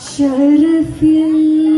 شعر يلي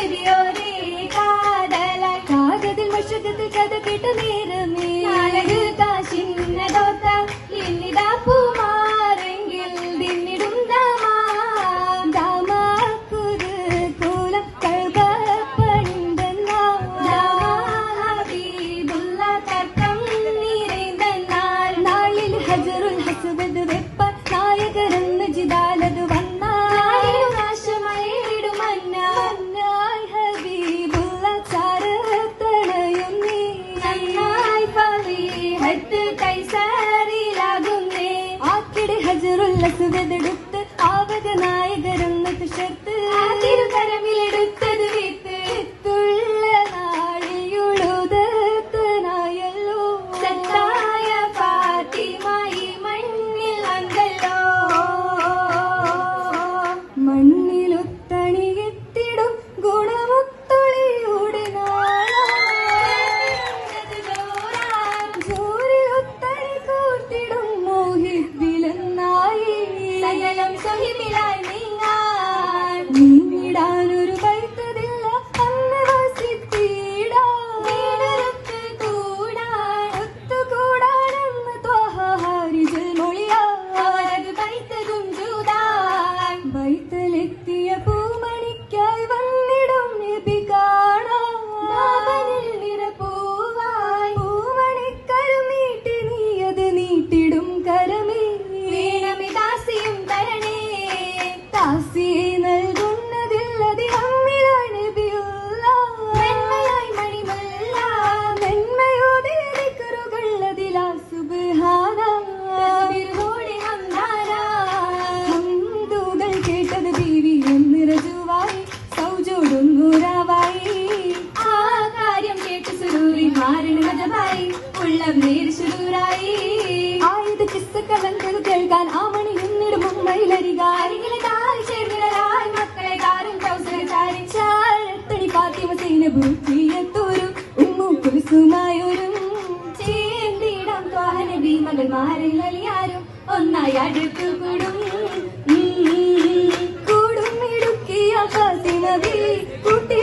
ചെവിയോരേ കാതല കാതത്തിൽ മഷകത്തിൽ കഥ കേട്ട നേരമേ. hacerte ഉള്ളം നേരിശുദൂരായി ആയത് ക്രിസ്തു കലങ്കൽ കേൾക്കാൻ ആ മണി നിന്നിടും മുംബൈയിലരികാരികളെ താരി ചേർന്നിടലായി മക്കളെ താരും ട്രൗസർ താരി ചാഴത്തണി പാത്തിമ ചെയ്യുന്ന ബുദ്ധിയത്തൂരും ഉമ്മും കുരിസുമായൂരും ചേന്തിയിടം ത്വാഹന ഭീമകന്മാരിൽ ഒന്നായി അടുത്തു കൂടും. കൂടും ഇടുക്കിയ കാസിനവി കുട്ടി